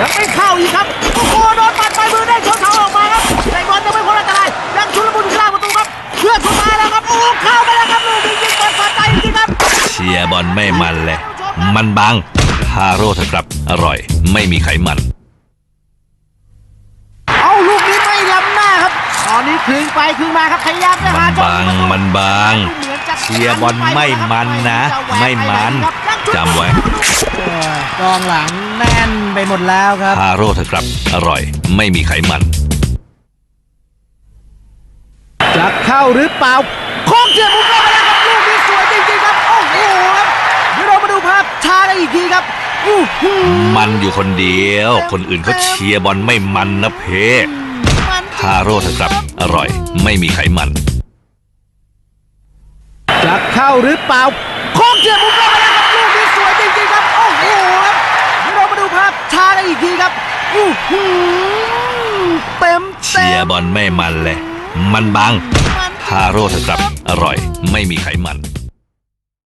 ยังไม่เข้าอีกครับ โอ้โหโดนปัดไปมือได้ชนเสาออกมาครับแต่บอลยังไม่พ้นอันตรายยังชุลมุนอยู่ข้างประตูครับเพื่อนสุดท้ายแล้วครับโอ้เข้าไปแล้วครับลูกนี้ยิงบอลสะใจจริงๆครับเชียร์บอลไม่มันเลย มันบางฮาโร่เถอะครับ อร่อย ไม่มีไขมัน เอาลูกนี้ไม่ล้ำหน้าครับ ตอนนี้คืนไปคืนมาครับพยายามจะหามันบางมันบาง เชียร์บอลไม่มันนะ ไม่มันจำไว้ กองหลังแน่นไปหมดแล้วครับ ฮาโร่เถอะครับ อร่อยไม่มีไขมัน จะเข้าหรือเปล่าโค้งเสียบมุมเข้าไปแล้วครับลูกนี้สวยจริงๆครับ โอ้โหครับเดี๋ยวเรามาดูภาพช้ากันอีกทีครับอู้หูมันอยู่คนเดียว คนอื่นเขาเชียร์บอลไม่มันนะเพมันฮาโร่เถอะครับ อร่อยไม่มีไขมัน จะเข้าหรือเปล่าโค้งเสียบมุมเข้าไปแล้ว ครับอู้หูเต็มเชีเต็ยร์มบอลไม่มันเลย มันบางมันฮาโร่เถอะครับ อร่อย ไม่มีไขมัน